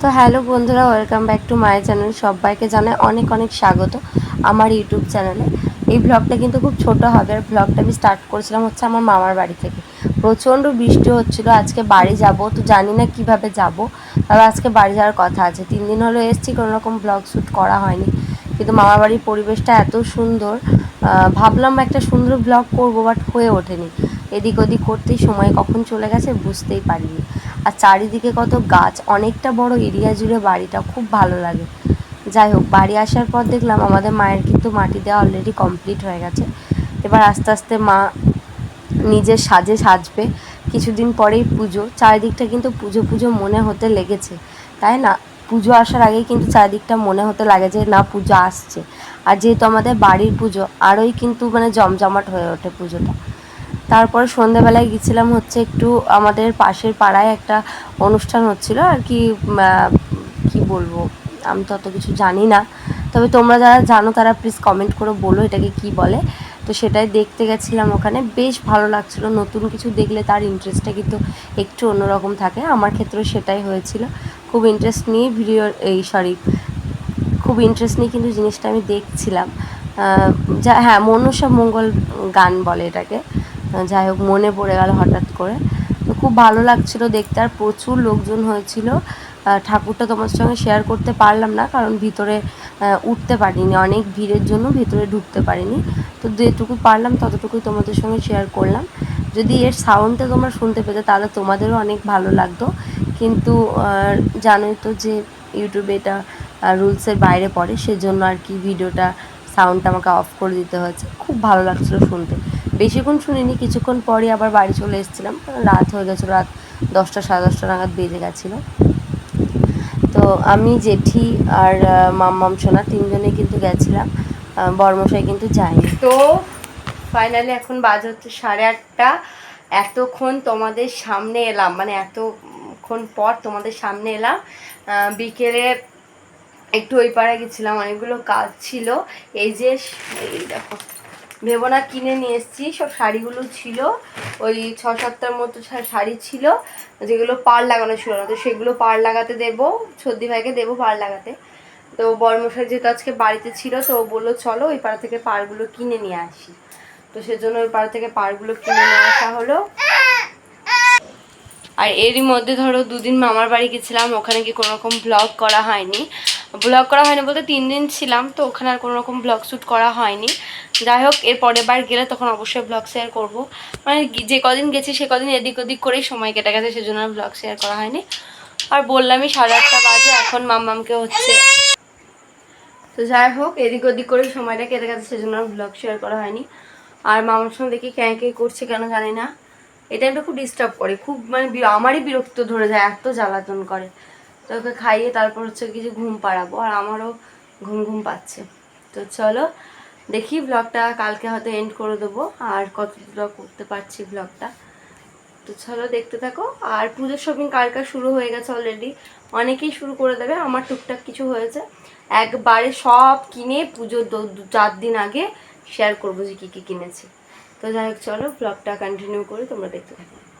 তো হ্যালো বন্ধুরা, welcome back to my channel. সবাইকে জানাই অনেক অনেক স্বাগত আমার ইউটিউব চ্যানেলে। এই ব্লগটা কিন্তু খুব ছোট হবে। আর ব্লগটা আমি স্টার্ট করেছিলাম হচ্ছে আমার মামার বাড়ি থেকে। প্রচণ্ড বৃষ্টি হচ্ছিল, আজকে বাড়ি যাব। তো জানি না কীভাবে যাব। তবে আজকে বাড়ি যাওয়ার কথা আছে। তিন দিন হলো এসেছি, কোনো রকম ব্লগ শ্যুট করা হয়নি। কিন্তু মামার বাড়ির পরিবেশটা এত সুন্দর। ভাবলাম একটা সুন্দর ব্লগ করব বাট হয়ে ওঠেনি। এদিক ওদিক করতেই সময় কখন চলে গেছে বুঝতেই পারিনি। আর চারিদিকে কত গাছ, অনেকটা বড় এরিয়া জুড়ে বাড়িটা, খুব ভালো লাগে। যাই হোক, বাড়ি আসার পর দেখলাম আমাদের মায়ের কিন্তু মাটি দেওয়া অলরেডি কমপ্লিট হয়ে গেছে। এবার আস্তে আস্তে মা নিজের সাজে সাজবে। কিছুদিন পরেই পুজো, চারিদিকটা কিন্তু পুজো পুজো মনে হতে লেগেছে। তাই না? পুজো আসার আগেই কিন্তু চারিদিকটা মনে হতে লাগে যে না, পুজো আসছে। আর যেহেতু আমাদের বাড়ির পুজো, আরোই কিন্তু মানে জমজমাট হয়ে ওঠে পুজোটা। তারপরে সন্ধেবেলায় গেছিলাম হচ্ছে একটু আমাদের পাশের পাড়ায় একটা অনুষ্ঠান হচ্ছিল আর কি কি বলব, আমি তো অত কিছু জানি না। তবে তোমরা যারা জানো তারা প্লিজ কমেন্ট করে বলো এটাকে কি বলে। তো সেটাই দেখতে গেছিলাম ওখানে। বেশ ভালো লাগছিল, নতুন কিছু দেখলে তার ইন্টারেস্টটা কিন্তু একটু অন্যরকম থাকে। আমার ক্ষেত্রেও সেটাই হয়েছিল। খুব ইন্টারেস্ট নিয়ে ভিডিও এই সরি খুব ইন্টারেস্ট নিয়ে কিন্তু জিনিসটা আমি দেখছিলাম। যা হ্যাঁ মনসা মঙ্গল গান বলে এটাকে। যাই হোক, মনে পড়ে গেল হঠাৎ করে। তো খুব ভালো লাগছিল দেখতে, আর প্রচুর লোকজন হয়েছিল। ঠাকুরটা তোমার সঙ্গে শেয়ার করতে পারলাম না, কারণ ভিতরে উঠতে পারিনি। অনেক ভিড়ের জন্য ভিতরে ঢুকতে পারিনি। তো যেটুকু পারলাম, ততটুকুই তোমাদের সঙ্গে শেয়ার করলাম। যদি এর সাউন্ডটা তোমরা শুনতে পেতে, তাহলে তোমাদেরও অনেক ভালো লাগতো। কিন্তু জানোই তো যে ইউটিউবে এটা রুলসের বাইরে পড়ে, সেজন্য আর কি ভিডিওটা সাউন্ডটা আমাকে অফ করে দিতে হয়েছে। খুব ভালো লাগছিল শুনতে। বেশিক্ষণ শুনিনি, কিছুক্ষণ পরে আবার বাড়ি চলে এসেছিলাম। রাত হয়ে গেছিল, রাত দশটা, সাড়ে দশটা নাগাদ বেজে গেছিল। তো আমি, জেঠি আর মাম্মাম সোনা তিনজনে কিন্তু গেছিলাম। বর্মশাই কিন্তু যায়নি। তো ফাইনালি এখন বাজে হচ্ছে সাড়ে আটটা। এতক্ষণ তোমাদের সামনে এলাম মানে এতক্ষণ পর তোমাদের সামনে এলাম। বিকেলে একটু ওই পাড়ে গেছিলাম, অনেকগুলো কাজ ছিল। এই যে, এই দেখো। ভেবো না কিনে নিয়ে এসেছি। সব শাড়িগুলো ছিল। ওই ছ সাতটার মতো শাড়ি ছিল। যেগুলো পার লাগানো ছিল না। তো সেগুলো পার লাগাতে দেবো। সর্দি ভাইকে দেবো পার লাগাতে। তো বর্মশাই যেহেতু আজকে বাড়িতে ছিল, তো ও বলল, চলো ওই পাড়া থেকে পাড়গুলো কিনে নিয়ে আসি। তো সেজন্য ওই পাড়া থেকে পাড়গুলো কিনে নিয়ে আসা হলো। আর এরই মধ্যে ধরো দুদিন মামার বাড়ি গেছিলাম। ওখানে কি কোনো রকম ব্লগ করা হয়নি। ব্লগ করা হয়নি বলতে তিন দিন ছিলাম, তো ওখানে আর কোনো রকম ব্লগ শ্যুট করা হয়নি। যাই হোক, এর পরের বার গেলে তখন অবশ্যই ব্লগ শেয়ার করব। মানে যে কদিন গেছি সে কদিন এদিক ওদিক করেই সময় কেটে গেছে, সেজন্য আর ব্লগ শেয়ার করা হয়নি। আর বললামই সাড়ে আটটা বাজে, এখন মাম্মামকে হচ্ছে। তো যাই হোক, এদিক ওদিক করে সময়টা কেটে গেছে, সেজন্য আর ব্লগ শেয়ার করা হয়নি। আর মামার সঙ্গে দেখি ক্যাঁ কে করছে কেন জানি না। এটা একটু খুব ডিস্টার্ব করে, খুব মানে আমারই বিরক্ত ধরে যায়, এত জ্বালাতন করে। তো ওকে খাইয়ে তারপর হচ্ছে কিছু ঘুম পাড়াবো, আর আমারও ঘুম ঘুম পাচ্ছে। তো চলো, দেখি ব্লগটা কালকে হয়তো এন্ড করে দেবো, আর কত ব্লগ করতে পারছি ব্লগটা তো চলো, দেখতে থাকো। আর পুজোর শপিং কার কার শুরু হয়ে গেছে অলরেডি অনেকেই শুরু করে দেবে, আমার টুকটাক কিছু হয়েছে। একবারে সব কিনে পুজোর দু- চার দিন আগে শেয়ার করব যে কী কী কিনেছি। তো যাই হোক, চলো ব্লগটা কন্টিনিউ করে, তোমরা দেখতে থাকো।